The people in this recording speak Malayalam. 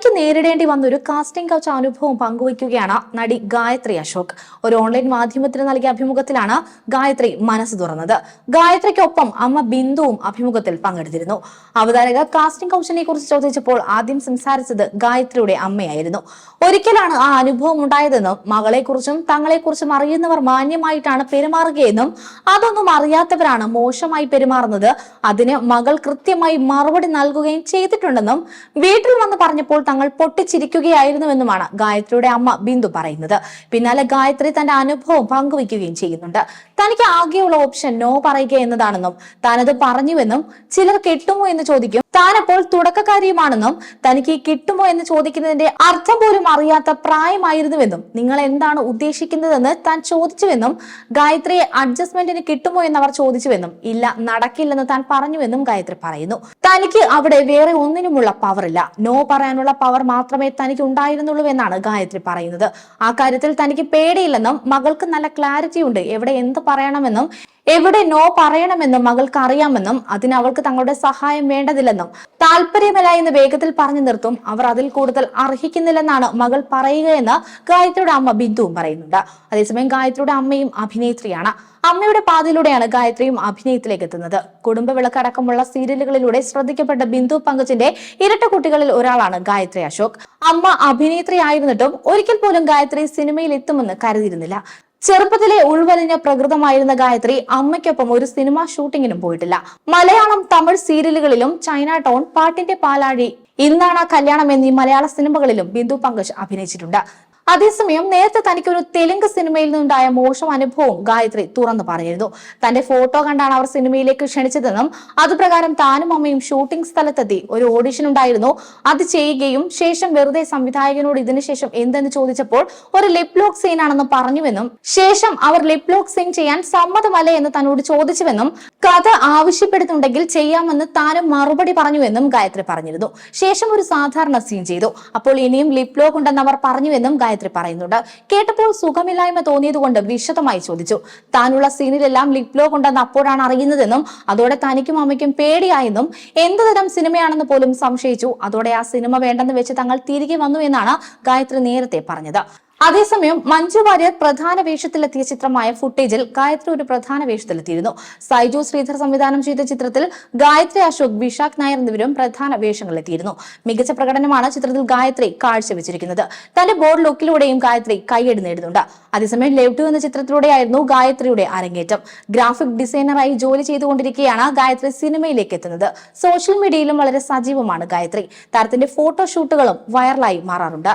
തനിക്ക് നേരിടേണ്ടി വന്ന ഒരു കാസ്റ്റിംഗ് കൗച്ച് അനുഭവം പങ്കുവയ്ക്കുകയാണ് നടി ഗായത്രി അശോക്. ഒരു ഓൺലൈൻ മാധ്യമത്തിന് നൽകിയ അഭിമുഖത്തിലാണ് ഗായത്രി മനസ്സ് തുറന്നത്. ഗായത്രിക്കൊപ്പം അമ്മ ബിന്ദുവും അഭിമുഖത്തിൽ പങ്കെടുത്തിരുന്നു. അവതാരക കാസ്റ്റിംഗ് കൗച്ചിനെ കുറിച്ച് ചോദിച്ചപ്പോൾ ആദ്യം സംസാരിച്ചത് ഗായത്രിയുടെ അമ്മയായിരുന്നു. ഒരിക്കലാണ് ആ അനുഭവം ഉണ്ടായതെന്നും മകളെക്കുറിച്ചും തങ്ങളെക്കുറിച്ചും അറിയുന്നവർ മാന്യമായിട്ടാണ് പെരുമാറുകയെന്നും അതൊന്നും അറിയാത്തവരാണ് മോശമായി പെരുമാറുന്നത്. അതിന് മകൾ കൃത്യമായി മറുപടി നൽകുകയും ചെയ്തിട്ടുണ്ടെന്നും വീട്ടിൽ വന്ന് പറഞ്ഞപ്പോൾ തങ്ങൾ പൊട്ടിച്ചിരിക്കുകയായിരുന്നുവെന്നുമാണ് ഗായത്രിയുടെ അമ്മ ബിന്ദു പറയുന്നത്. പിന്നാലെ ഗായത്രി തന്റെ അനുഭവം പങ്കുവയ്ക്കുകയും ചെയ്യുന്നുണ്ട്. തനിക്ക് ആകെയുള്ള ഓപ്ഷൻ നോ പറയുക എന്നതാണെന്നും താനത് പറഞ്ഞുവെന്നും ചിലർ കെട്ടുമോ എന്ന് ചോദിക്കും. താനപ്പോൾ തുടക്കക്കാരിയുമാണെന്നും തനിക്ക് കിട്ടുമോ എന്ന് ചോദിക്കുന്നതിന്റെ അർത്ഥം പോലും അറിയാത്ത പ്രായമായിരുന്നുവെന്നും നിങ്ങൾ എന്താണ് ഉദ്ദേശിക്കുന്നതെന്ന് താൻ ചോദിച്ചുവെന്നും ഗായത്രിയെ അഡ്ജസ്റ്റ്മെന്റിന് കിട്ടുമോ എന്ന് അവർ ചോദിച്ചുവെന്നും ഇല്ല നടക്കില്ലെന്ന് താൻ പറഞ്ഞുവെന്നും ഗായത്രി പറയുന്നു. തനിക്ക് അവിടെ വേറെ ഒന്നിനുമുള്ള പവറില്ല നോ പറയാനുള്ള പവർ മാത്രമേ തനിക്ക് ഉണ്ടായിരുന്നുള്ളൂ എന്നാണ് ഗായത്രി പറയുന്നത്. ആ കാര്യത്തിൽ തനിക്ക് പേടിയില്ലെന്നും മകൾക്ക് നല്ല ക്ലാരിറ്റി ഉണ്ട്. എവിടെ എന്ത് പറയണമെന്നും എവിടെ നോ പറയണമെന്നും മകൾക്ക് അറിയാമെന്നും അതിന് അവൾക്ക് തങ്ങളുടെ സഹായം വേണ്ടതില്ലെന്നും താല്പര്യമില്ല എന്ന് വേഗത്തിൽ പറഞ്ഞു നിർത്തും. അവർ അതിൽ കൂടുതൽ അർഹിക്കുന്നില്ലെന്നാണ് മകൾ പറയുകയെന്ന് ഗായത്രിയുടെ അമ്മ ബിന്ദുവും പറയുന്നുണ്ട്. അതേസമയം ഗായത്രിയുടെ അമ്മയും അഭിനേത്രിയാണ്. അമ്മയുടെ പാതയിലൂടെയാണ് ഗായത്രിയും അഭിനയത്തിലേക്ക് എത്തുന്നത്. കുടുംബ വിളക്കടക്കമുള്ള സീരിയലുകളിലൂടെ ശ്രദ്ധിക്കപ്പെട്ട ബിന്ദു പങ്കജിന്റെ ഇരട്ട കുട്ടികളിൽ ഒരാളാണ് ഗായത്രി അശോക്. അമ്മ അഭിനേത്രി ആയിരുന്നിട്ടും ഒരിക്കൽ പോലും ഗായത്രി സിനിമയിൽ എത്തുമെന്ന് കരുതിയിരുന്നില്ല. ചെറുപ്പത്തിലെ ഉൾവലിഞ്ഞ പ്രകൃതമായിരുന്ന ഗായത്രി അമ്മയ്ക്കൊപ്പം ഒരു സിനിമ ഷൂട്ടിങ്ങിനും പോയിട്ടില്ല. മലയാളം തമിഴ് സീരിയലുകളിലും ചൈന ടൗൺ പാട്ടിന്റെ പാലാഴി. ഇന്നാണ് കല്യാണം എന്നീ മലയാള സിനിമകളിലും ബിന്ദു പങ്കജ് അഭിനയിച്ചിട്ടുണ്ട്. അതേസമയം നേരത്തെ തനിക്ക് ഒരു തെലുങ്ക് സിനിമയിൽ നിന്നുണ്ടായ മോശം അനുഭവം ഗായത്രി തുറന്നു പറഞ്ഞിരുന്നു. തന്റെ ഫോട്ടോ കണ്ടാണ് അവർ സിനിമയിലേക്ക് ക്ഷണിച്ചതെന്നും അതുപ്രകാരം താനും അമ്മയും ഷൂട്ടിംഗ് സ്ഥലത്തെത്തി. ഒരു ഓഡിഷൻ ഉണ്ടായിരുന്നു. അത് ചെയ്യുകയും ശേഷം വെറുതെ സംവിധായകനോട് ഇതിനുശേഷം എന്തെന്ന് ചോദിച്ചപ്പോൾ ഒരു ലിപ് ലോക്ക് സീൻ ആണെന്ന് പറഞ്ഞുവെന്നും ശേഷം അവർ ലിപ് ലോക്ക് സീൻ ചെയ്യാൻ സമ്മതമല്ലേ എന്ന് തന്നോട് ചോദിച്ചുവെന്നും കഥ ആവശ്യപ്പെടുന്നുണ്ടെങ്കിൽ ചെയ്യാമെന്ന് താനും മറുപടി പറഞ്ഞുവെന്നും ഗായത്രി പറഞ്ഞിരുന്നു. ശേഷം ഒരു സാധാരണ സീൻ ചെയ്തു. അപ്പോൾ ഇനിയും ലിപ് ലോക്ക് ഉണ്ടെന്ന് അവർ പറഞ്ഞുവെന്നും ഗായത്രി പറയുന്നുണ്ട്. കേട്ടപ്പോൾ സുഖമില്ലായ്മ തോന്നിയതുകൊണ്ട് വിശദമായി ചോദിച്ചു. താനുള്ള സീനിലെല്ലാം ലിപ് ലോക്ക് ഉണ്ടെന്ന് അപ്പോഴാണ് അറിയുന്നതെന്നും അതോടെ തനിക്കും അമ്മയ്ക്കും പേടിയായെന്നും എന്ത് തരം സിനിമയാണെന്ന് പോലും സംശയിച്ചു. അതോടെ ആ സിനിമ വേണ്ടെന്ന് വെച്ച് തങ്ങൾ തിരികെ വന്നു എന്നാണ് ഗായത്രി നേരത്തെ പറഞ്ഞത്. അതേസമയം മഞ്ജു വാര്യർ പ്രധാന വേഷത്തിലെത്തിയ ചിത്രമായ ഫുട്ടേജിൽ ഗായത്രി ഒരു പ്രധാന വേഷത്തിലെത്തിയിരുന്നു. സൈജു ശ്രീധർ സംവിധാനം ചെയ്ത ചിത്രത്തിൽ ഗായത്രി അശോക് വിശാഖ് നായർ എന്നിവരും പ്രധാന വേഷങ്ങളിലെത്തിയിരുന്നു. മികച്ച പ്രകടനമാണ് ചിത്രത്തിൽ ഗായത്രി കാഴ്ചവെച്ചിരിക്കുന്നത്. തന്റെ ബോർഡ് ലുക്കിലൂടെയും ഗായത്രി കൈയടി നേടുന്നുണ്ട്. അതേസമയം ലെവ് ടു എന്ന ചിത്രത്തിലൂടെയായിരുന്നു ഗായത്രിയുടെ അരങ്ങേറ്റം. ഗ്രാഫിക് ഡിസൈനറായി ജോലി ചെയ്തുകൊണ്ടിരിക്കെയാണ് ഗായത്രി സിനിമയിലേക്ക് എത്തുന്നത്. സോഷ്യൽ മീഡിയയിലും വളരെ സജീവമാണ് ഗായത്രി. താരത്തിന്റെ ഫോട്ടോഷൂട്ടുകളും വൈറലായി മാറാറുണ്ട്.